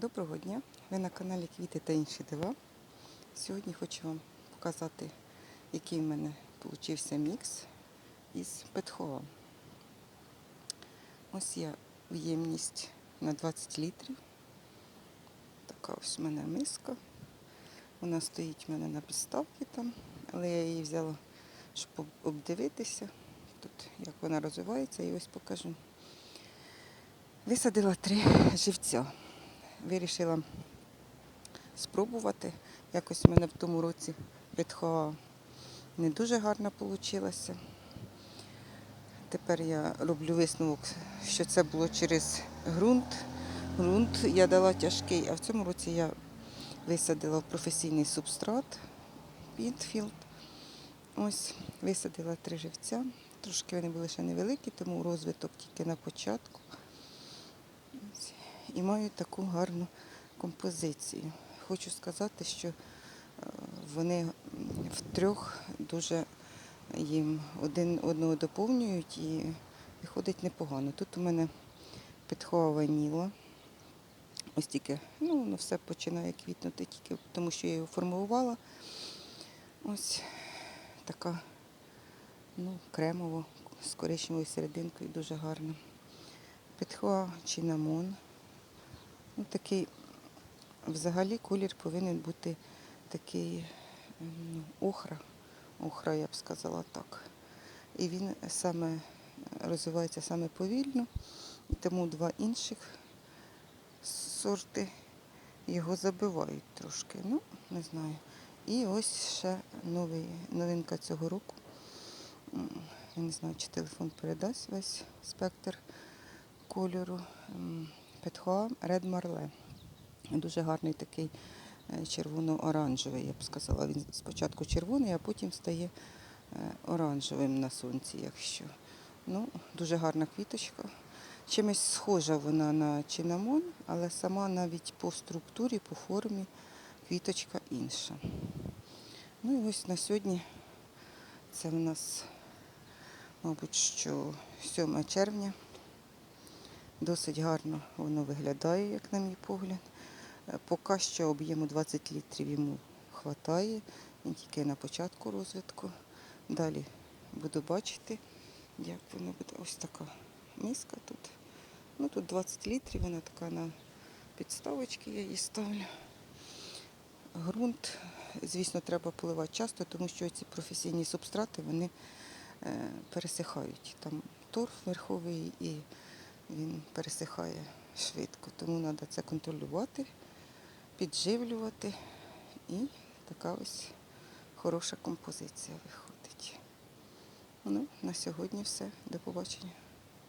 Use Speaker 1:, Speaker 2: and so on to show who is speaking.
Speaker 1: Доброго дня! Ви на каналі Квіти та інші дива. Сьогодні хочу вам показати, який в мене вийшов мікс із петхова. Ось я в ємність на 20 літрів. Така ось в мене миска. Вона стоїть в мене на підставці там, але я її взяла, щоб обдивитися. Тут як вона розвивається, і ось покажу. Висадила три живця вирішила спробувати. Якось в мене в тому році ветхоа не дуже гарно вийшло. Тепер я роблю висновок, що це було через ґрунт. Ґрунт я дала тяжкий, а в цьому році я висадила в професійний субстрат Пінтфілд. Ось висадила три живця. Трошки вони були ще невеликі, тому розвиток тільки на початку. І маю таку гарну композицію. Хочу сказати, що е, вони втрьох дуже їм один одного доповнюють і виходить непогано. Тут у мене підхова ваніла. Ось тільки, ну, воно все починає квітнути тільки тому, що я його формувала. Ось така ну, кремова, з коричневою серединкою, дуже гарна. Підхова чинамон. Такий, взагалі колір повинен бути такий ну, охра. Охра, я б сказала так. І він саме розвивається саме повільно, тому два інших сорти його забивають трошки. Ну, не знаю. І ось ще новий, новинка цього року. Я не знаю, чи телефон передасть весь спектр кольору. М, Петхоа Ред Марле. Дуже гарний такий е, червоно-оранжевий, я б сказала. Він спочатку червоний, а потім стає е, оранжевим на сонці, якщо. Ну, дуже гарна квіточка. Чимось схожа вона на чинамон, але сама навіть по структурі, по формі квіточка інша. Ну і ось на сьогодні це в нас, мабуть, що 7 червня. Досить гарно воно виглядає, як на мій погляд. Е, Поки що об'єму 20 літрів йому вистачає, він тільки на початку розвитку. Далі буду бачити, як воно буде. Ось така миска тут. Ну тут 20 літрів, вона така на підставочки, я її ставлю. Грунт, звісно, треба поливати часто, тому що ці професійні субстрати вони е, пересихають. Там торф верховий і він пересихає швидко. Тому треба це контролювати, підживлювати. І така ось хороша композиція виходить. Ну, на сьогодні все. До побачення.